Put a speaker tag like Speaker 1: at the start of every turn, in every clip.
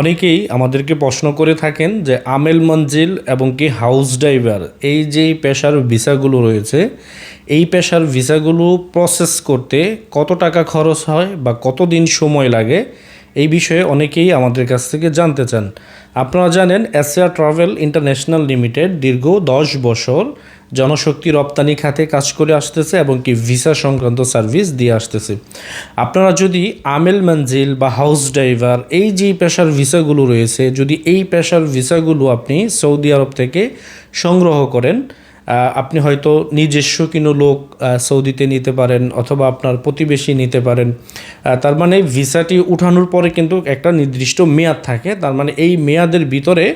Speaker 1: অনেকেই আমাদেরকে প্রশ্ন করে থাকেন যে আমেল মঞ্জিল এবং কি হাউস ড্রাইভার, এই যে পেশার ভিসাগুলো রয়েছে, এই পেশার ভিসাগুলো প্রসেস করতে কত টাকা খরচ হয় বা কত দিন সময় লাগে? এই বিষয়ে অনেকেই আমাদের কাছ থেকে জানতে চান। আপনারা জানেন এশিয়া ট্রাভেল ইন্টারন্যাশনাল লিমিটেড দীর্ঘ দশ বছর জনশক্তি রপ্তানি খাতে কাজ করে আসতেছে এবং কি ভিসা সংক্রান্ত সার্ভিস দিয়ে আসতেছে। আপনারা যদি আমেল মঞ্জিল বা হাউস ড্রাইভার এই যে পেশার ভিসাগুলো রয়েছে, যদি এই পেশার ভিসাগুলো আপনি সৌদি আরব থেকে সংগ্রহ করেন আপনি হয়তো নিজস্ব কোনো লোক সৌদিতে নিতে পারেন অথবা আপনার প্রতিবেশী নিতে পারেন। তার মানে ভিসাটি উঠানোর পরে কিন্তু একটা নির্দিষ্ট মেয়াদ থাকে। তার মানে এই মেয়াদের ভিতরে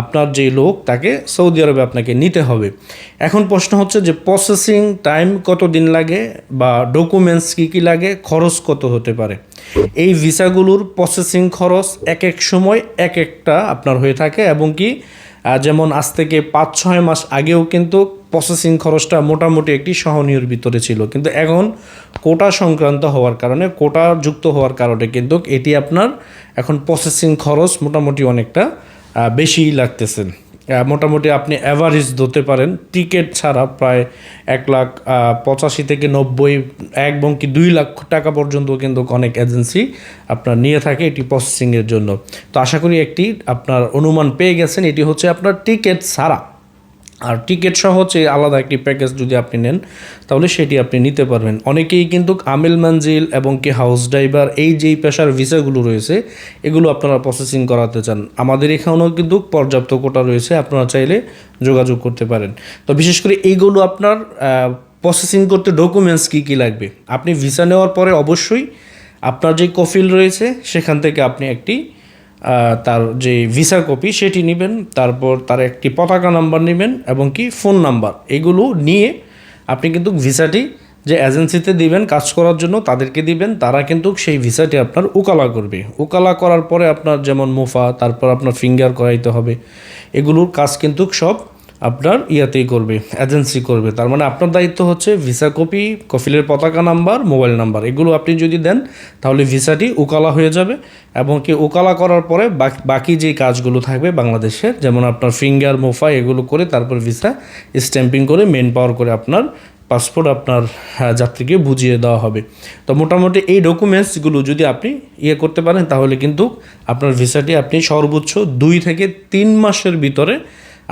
Speaker 1: আপনার যে লোক, তাকে সৌদি আরবে আপনাকে নিতে হবে। এখন প্রশ্ন হচ্ছে যে প্রসেসিং টাইম কত দিন লাগে বা ডকুমেন্টস কী কী লাগে, খরচ কত হতে পারে? এই ভিসাগুলোর প্রসেসিং খরচ এক এক সময় এক একটা আপনার হয়ে থাকে এবং কি যেমন আজ থেকে পাঁচ, ছয় মাস আগেও কিন্তু প্রসেসিং খরচটা মোটামুটি একটি সহনীয়র ভিতরে ছিল। কিন্তু এখন কোটা সংক্রান্ত হওয়ার কারণে, কোটা যুক্ত হওয়ার কারণে কিন্তু এটি আপনার এখন প্রসেসিং খরচ মোটামুটি অনেকটা বেশি বেশিই লাগতেছে। মোটামুটি আপনি অ্যাভারেজ ধরতে পারেন। টিকিট ছাড়া প্রায় এক লাখ পঁচাশি থেকে নব্বই, এক এবং কি দুই লাখ টাকা পর্যন্ত কিন্তু অনেক এজেন্সি আপনার নিয়ে থাকে এটি প্রসেসিংয়ের জন্য। তো আশা করি একটি আপনার অনুমান পেয়ে গেছেন, এটি হচ্ছে আপনার টিকিট ছাড়া। আর টিকিট সহ হচ্ছে আলাদা একটি প্যাকেজ যদি আপনি নেন, তাহলে সেটি আপনি নিতে পারবেন। অনেকেই কিন্তু আমিল মঞ্জিল এবং কি হাউস ড্রাইভার এই যেই পেশার ভিসাগুলো রয়েছে, এগুলো আপনারা প্রসেসিং করাতে চান। আমাদের এখানেও কিন্তু পর্যাপ্ত কোটা রয়েছে, আপনারা চাইলে যোগাযোগ করতে পারেন। তো বিশেষ করে এইগুলো আপনার প্রসেসিং করতে ডকুমেন্টস কী কী লাগবে? আপনি ভিসা নেওয়ার পরে অবশ্যই আপনার যে কফিল রয়েছে, সেখান থেকে আপনি একটি তার যে ভিসা কপি সেটি নেবেন, তারপর তার একটি পতাকা নাম্বার নেবেন এবং কি ফোন নাম্বার এগুলো নিয়ে আপনি কিন্তু ভিসাটি যে এজেন্সিতে দিবেন, কাজ করার জন্য তাদেরকে দিবেন, তারা কিন্তু সেই ভিসাটি আপনার উকালা করবে। উকালা করার পরে আপনার যেমন মুফা, তারপর আপনার ফিঙ্গার করাইতে হবে। এগুলোর কাজ কিন্তু সব আপনার ইয়াতেই করবে এজেন্সি করবে। তার মানে আপনার দায়িত্ব হচ্ছে ভিসা কপি কফিলের পতাকা নাম্বার মোবাইল নাম্বার। এগুলো আপনি যদি দেন তাহলে ভিসাটি উকালা হয়ে যাবে এবং কি উকালা করার পরে বাকি- বাকি যে কাজগুলো থাকবে বাংলাদেশের যেমন আপনার ফিঙ্গার মোফা এগুলো করে তারপর ভিসা স্ট্যাম্পিং করে মেন পাওয়ার করে আপনার পাসপোর্ট আপনার হ্যাঁ, যাত্রীকে বুঝিয়ে দেওয়া হবে। তো মোটামুটি এই ডকুমেন্টসগুলো যদি আপনি ইয়ে করতে পারেন তাহলে কিন্তু আপনার ভিসাটি আপনি সর্বোচ্চ দুই থেকে তিন মাসের ভিতরে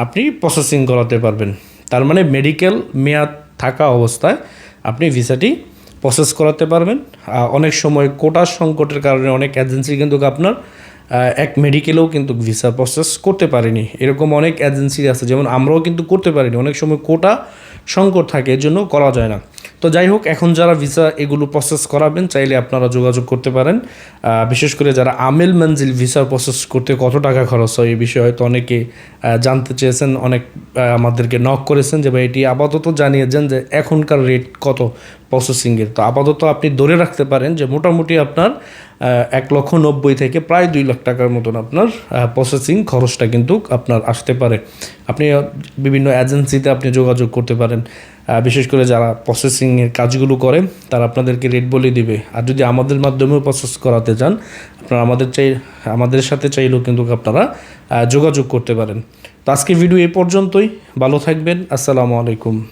Speaker 1: আপনি প্রসেসিং করাতে পারবেন। তার মানে মেডিকেল মেয়াদ থাকা অবস্থায় আপনি ভিসাটি প্রসেস করাতে পারবেন। অনেক সময় কোটার সংকটের কারণে অনেক এজেন্সি কিন্তু আপনার এক মেডিকেলেও কিন্তু ভিসা প্রসেস করতে পারেনি। এরকম অনেক এজেন্সি আছে, যেমন আমরাও কিন্তু করতে পারিনি। অনেক সময় কোটা সংকট থাকে এর জন্য করা যায় না। তো যাই হোক, এখন যারা ভিসা এগুলো প্রসেস করাবেন, চাইলে আপনারা যোগাযোগ করতে পারেন। বিশেষ করে যারা আমেল মঞ্জিল ভিসা প্রসেস করতে কত টাকা খরচ হয়, এই বিষয়ে হয়তো অনেকে জানতে চেয়েছেন, অনেক আমাদেরকে নক করেছেন যে, ভাই, এটি আপাতত জানিয়েছেন যে, এখনকার রেট কত প্রসেসিংয়ের তো আপাতত আপনি ধরে রাখতে পারেন যে, মোটামুটি আপনার এক লক্ষ নব্বই থেকে প্রায় দুই লাখ টাকার মতন আপনার প্রসেসিং খরচটা কিন্তু আপনার আসতে পারে। আপনি বিভিন্ন এজেন্সিতে আপনি যোগাযোগ করতে পারেন। বিশেষ করে যারা প্রসেসিংয়ের কাজগুলো করে, তারা আপনাদেরকে রেট বলে দিবে। আর যদি আমাদের মাধ্যমেও প্রসেস করাতে চান, আপনারা আমাদের চাই, আমাদের সাথে চাইলেও কিন্তু আপনারা যোগাযোগ করতে পারেন। তো আজকে ভিডিও এ পর্যন্তই। ভালো থাকবেন। আসসালামু আলাইকুম।